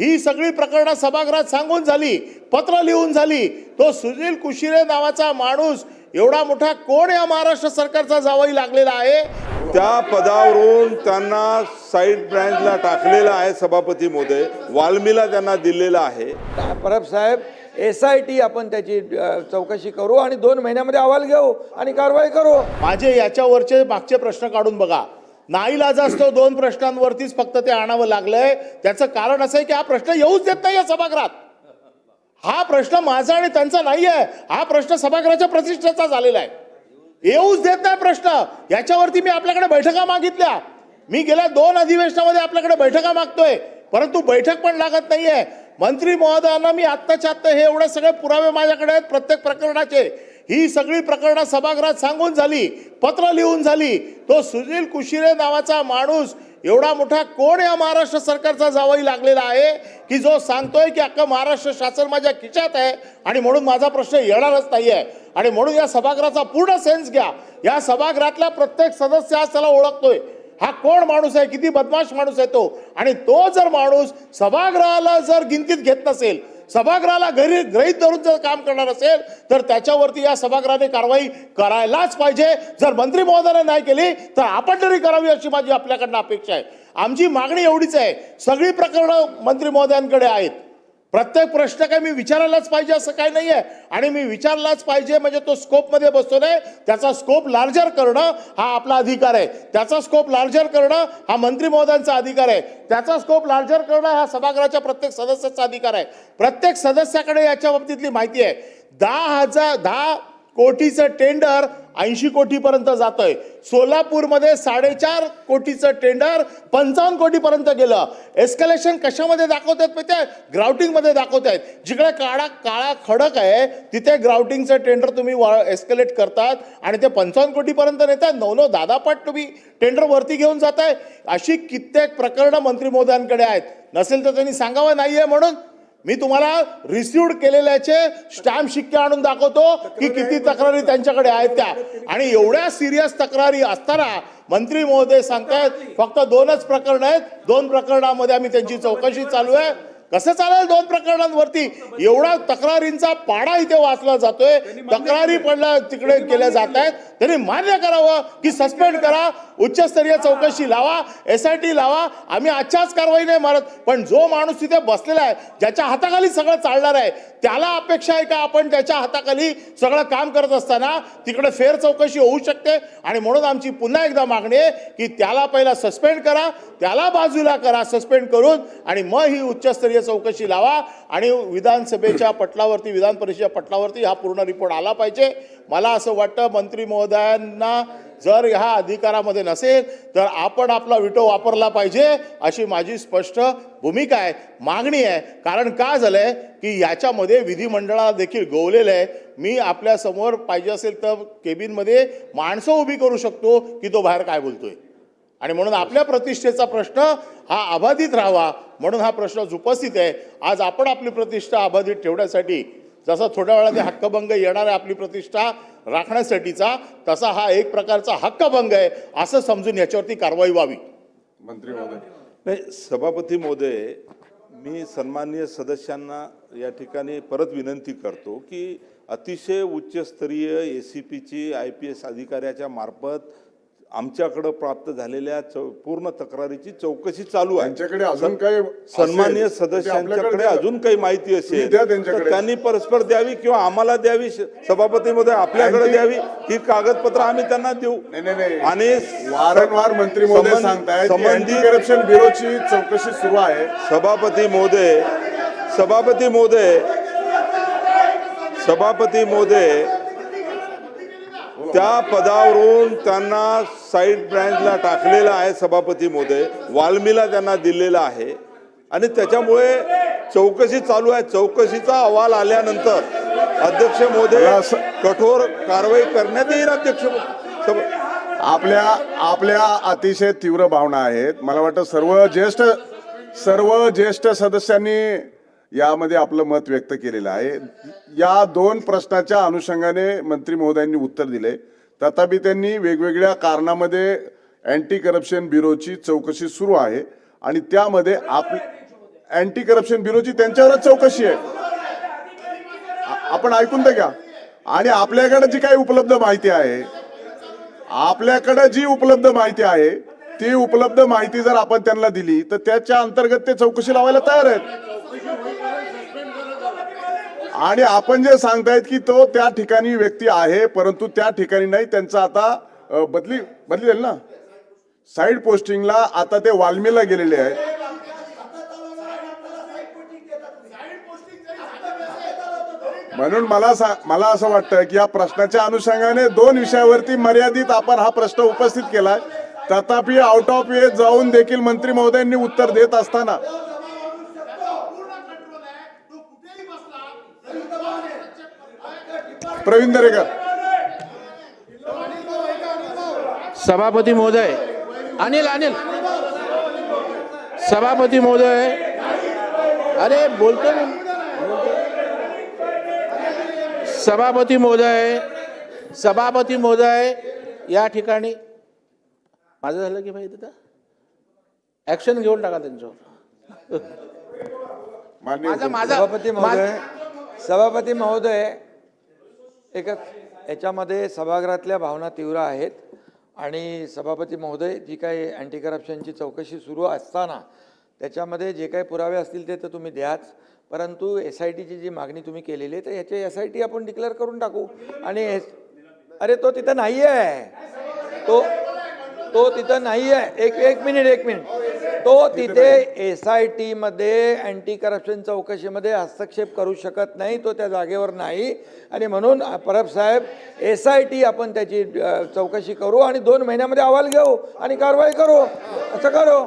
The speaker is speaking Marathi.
ही सगळी प्रकरणं सभागृहात सांगून झाली पत्र लिहून झाली. तो सुनील कुशिरे नावाचा माणूस एवढा मोठा कोण या महाराष्ट्र सरकारचा जावई लागलेला आहे? त्या पदावरून त्यांना साईड ब्रँचला टाकलेलं आहे सभापती मोदय वाल्मीला त्यांना दिलेलं आहे. परब साहेब एस आय टी आपण त्याची चौकशी करू आणि दोन महिन्यामध्ये अहवाल घेऊ आणि कारवाई करू. माझे याच्यावरचे मागचे प्रश्न काढून बघा. नाईलाज असतो दोन प्रश्नांवरतीच फक्त ते आणावं लागलंय. त्याचं कारण असं आहे की हा प्रश्न येऊच देत नाही या सभागृहात. हा प्रश्न माझा आणि त्यांचा नाही आहे हा प्रश्न सभागृहाच्या प्रतिष्ठेचा झालेला आहे. येऊच देत नाही प्रश्न. याच्यावरती मी आपल्याकडे बैठका मागितल्या. मी गेल्या दोन अधिवेशनामध्ये आपल्याकडे बैठका मागतोय. परंतु बैठक पण लागत नाहीये. मंत्री महोदयांना मी आत्ताच्या आत्ता हे एवढे सगळे पुरावे माझ्याकडे आहेत प्रत्येक प्रकरणाचे. ही सगळी प्रकरणं सभागृहात सांगून झाली पत्र लिहून झाली. तो सुनील कुशिरे नावाचा माणूस एवढा मोठा कोण या महाराष्ट्र सरकारचा जावाई लागलेला आहे की जो सांगतोय की अख्खं महाराष्ट्र शासन माझ्या खिशात आहे आणि म्हणून माझा प्रश्न येणारच नाही आहे आणि म्हणून या सभागृहाचा पूर्ण सेन्स घ्या. या सभागृहातला प्रत्येक सदस्य आज त्याला ओळखतोय. हा कोण माणूस आहे? किती बदमाश माणूस आहे तो? आणि तो जर माणूस सभागृहाला जर गिनतीत घेत नसेल सभागृहाला घरी ग्रहित धरून जर काम करणार असेल तर त्याच्यावरती या सभागृहाने कारवाई करायलाच पाहिजे. जर मंत्री महोदयाने नाही केली तर आपण तरी करावी अशी माझी आपल्याकडनं अपेक्षा आहे. आमची मागणी एवढीच आहे सगळी प्रकरणं मंत्री महोदयांकडे आहेत. प्रत्येक प्रश्न काय मी विचारायलाच पाहिजे असं काही नाही आहे आणि मी विचारलाच पाहिजे म्हणजे तो स्कोपमध्ये बसतो नाही. त्याचा स्कोप लार्जर करणं हा आपला अधिकार आहे. त्याचा स्कोप लार्जर करणं हा मंत्री महोदयांचा अधिकार आहे. त्याचा स्कोप लार्जर करणं हा सभागृहाच्या प्रत्येक सदस्याचा अधिकार आहे. प्रत्येक सदस्याकडे याच्या बाबतीतली माहिती आहे. दहा हजार दहा कोटीचं टेंडर ऐंशी कोटीपर्यंत जातंय. सोलापूरमध्ये साडेचार कोटीचं टेंडर पंचावन्न कोटीपर्यंत गेलं. एस्कलेशन कशामध्ये दाखवत आहेत ते ग्राउटिंगमध्ये दाखवत आहेत जिकडे काळा काळा खडक आहे तिथे ग्राउटिंगचं टेंडर तुम्ही एस्कलेट करतात आणि ते पंचावन्न कोटीपर्यंत नेतात. नऊ नऊ दादापाट तुम्ही टेंडर वरती घेऊन आहे अशी कित्येक प्रकरणं मंत्री महोदयांकडे आहेत. नसेल तर त्यांनी सांगावं नाही आहे म्हणून मी तुम्हाला रिसिव्ड केलेल्याचे स्टॅम्प शिक्के आणून दाखवतो की किती तक्रारी त्यांच्याकडे आहेत त्या. आणि एवढ्या सिरियस तक्रारी असताना मंत्री महोदय सांगतायत फक्त दोनच प्रकरण आहेत. दोन प्रकरणामध्ये आम्ही त्यांची चौकशी चालू आहे. कसं चालेल दोन प्रकरणांवरती? एवढा तक्रारींचा पाडा इथे वाचला जातोय. तक्रारी पडल्या तिकडे केल्या जात आहेत त्यांनी मान्य करावं की सस्पेंड करा उच्चस्तरीय चौकशी लावा एस आय टी लावा आम्ही आजच्याच कारवाई नाही मारत. पण जो माणूस तिथे बसलेला आहे ज्याच्या हाताखाली सगळं चालणार आहे त्याला अपेक्षा आहे का आपण त्याच्या हाताखाली सगळं काम करत असताना तिकडे फेर चौकशी होऊ शकते? आणि म्हणून आमची पुन्हा एकदा मागणी आहे की त्याला पहिला सस्पेंड करा त्याला बाजूला करा सस्पेंड करून आणि मग ही उच्चस्तरीय चौकशी लावा आणि विधानसभेच्या पटलावरती विधान परिषदेच्या पटलावरती हा पूर्ण रिपोर्ट आला पाहिजे. मला असं वाटतं मंत्री महोदयांना जर ह्या अधिकारामध्ये नसेल तर आपण आपला विटो वापरला पाहिजे अशी माझी स्पष्ट भूमिका आहे मागणी आहे. कारण का झालंय की याच्यामध्ये विधिमंडळाला देखील गोवलेलं आहे. मी आपल्यासमोर पाहिजे असेल तर केबिनमध्ये माणसं उभी करू शकतो की तो बाहेर काय बोलतोय. आणि म्हणून आपल्या प्रतिष्ठेचा प्रश्न हा अबाधित राहावा म्हणून हा प्रश्न उपस्थित आहे. आज आपण आपली प्रतिष्ठा अबाधित ठेवण्यासाठी जसा थोड्या वेळाने हक्कभंग येणार आहे आपली प्रतिष्ठा राखण्यासाठीचा तसा हा एक प्रकारचा हक्कभंग आहे असं समजून याच्यावरती कारवाई व्हावी. मंत्री महोदय. नाही सभापती मोदय मी सन्माननीय सदस्यांना या ठिकाणी परत विनंती करतो की अतिशय उच्चस्तरीय ए सी पीची आय पी एस अधिकाऱ्याच्या मार्फत आमच्याकडं प्राप्त झालेल्या पूर्ण तक्रारीची चौकशी चालू आहे त्यांच्याकडे अजून काही सन्मान्य ते सदस्यांच्याकडे. अजून काही माहिती असेल. तर त्यांनी परस्पर द्यावी किंवा आम्हाला द्यावी सभापती मध्ये आपल्याकडे द्यावी ही कागदपत्र आम्ही त्यांना देऊ नाही नाही नाही आणि वारंवार मंत्री महोदय अँटी संबंधित करप्शन ब्युरोची चौकशी सुरू आहे सभापती महोदय सभापती महोदय सभापती महोदय त्या पदावरून त्यांना साईड ब्रँचला टाकलेलं आहे सभापती महोदय वाल्मीला त्यांना दिलेलं आहे. आणि त्याच्यामुळे चौकशी चालू आहे. चौकशीचा अहवाल आल्यानंतर अध्यक्ष असं- कठोर कारवाई करण्यात येईल अध्यक्ष आपल्या आपल्या अतिशय तीव्र भावना आहेत. मला वाटतं सर्व ज्येष्ठ सर्व ज्येष्ठ सदस्यांनी यामध्ये आपलं मत व्यक्त केलेलं आहे. या दोन प्रश्नाच्या अनुषंगाने मंत्री महोदयांनी उत्तर दिले. तथापि त्यांनी वेगवेगळ्या कारणामध्ये अँटी करप्शन ब्युरोची चौकशी सुरू आहे. आणि त्यामध्ये आप अँटी करप्शन ब्युरोची त्यांच्यावरच चौकशी आहे. आपण ऐकून तर घ्या. आणि आपल्याकडे जी काही उपलब्ध माहिती आहे आपल्याकडे जी उपलब्ध माहिती आहे ती उपलब्ध माहिती जर आपण त्यांना दिली तर त्याच्या अंतर्गत ते चौकशी लावायला तयार आहेत. आणि आपण जे सांगतायत की तो त्या ठिकाणी व्यक्ती आहे परंतु त्या ठिकाणी नाही त्यांचा आता बदली बदली झाली ना? साईड पोस्टिंगला आता ते वाल्मीला गेलेले आहे म्हणून मला मला असं वाटतं की या प्रश्नाच्या अनुषंगाने दोन विषयावरती मर्यादित आपण हा प्रश्न उपस्थित केलाय. तथापि आउट ऑफ वे जाऊन देखील मंत्री महोदयांनी उत्तर देत असताना प्रवीण दरेकर. सभापती महोदय. अनिल अनिल. सभापती महोदय. अरे बोलतो ना. सभापती महोदय. सभापती महोदय या ठिकाणी. माझं झालं की भाई तिथं ॲक्शन घेऊन टाका त्यांच्यावर माझा माझा. सभापती महोदय. सभापती महोदय एकच याच्यामध्ये सभागृहातल्या भावना तीव्र आहेत आणि सभापती महोदय जी काही अँटी करप्शनची चौकशी सुरू असताना त्याच्यामध्ये जे काही पुरावे असतील ते तर तुम्ही द्याच. परंतु एस आय टीची जी मागणी तुम्ही केलेली आहे तर याचे एस आय टी आपण डिक्लेअर करून टाकू. आणि एस अरे तो तिथं नाही आहे तो तो तिथं नाही आहे एक एक मिनिट एक मिनिट तो तिथे एस आय टीमध्ये अँटी करप्शन चौकशीमध्ये हस्तक्षेप करू शकत नाही तो त्या जागेवर नाही. आणि म्हणून परब साहेब एस आय टी आपण त्याची चौकशी करू आणि दोन महिन्यामध्ये अहवाल घेऊ आणि कारवाई करू. असं करू.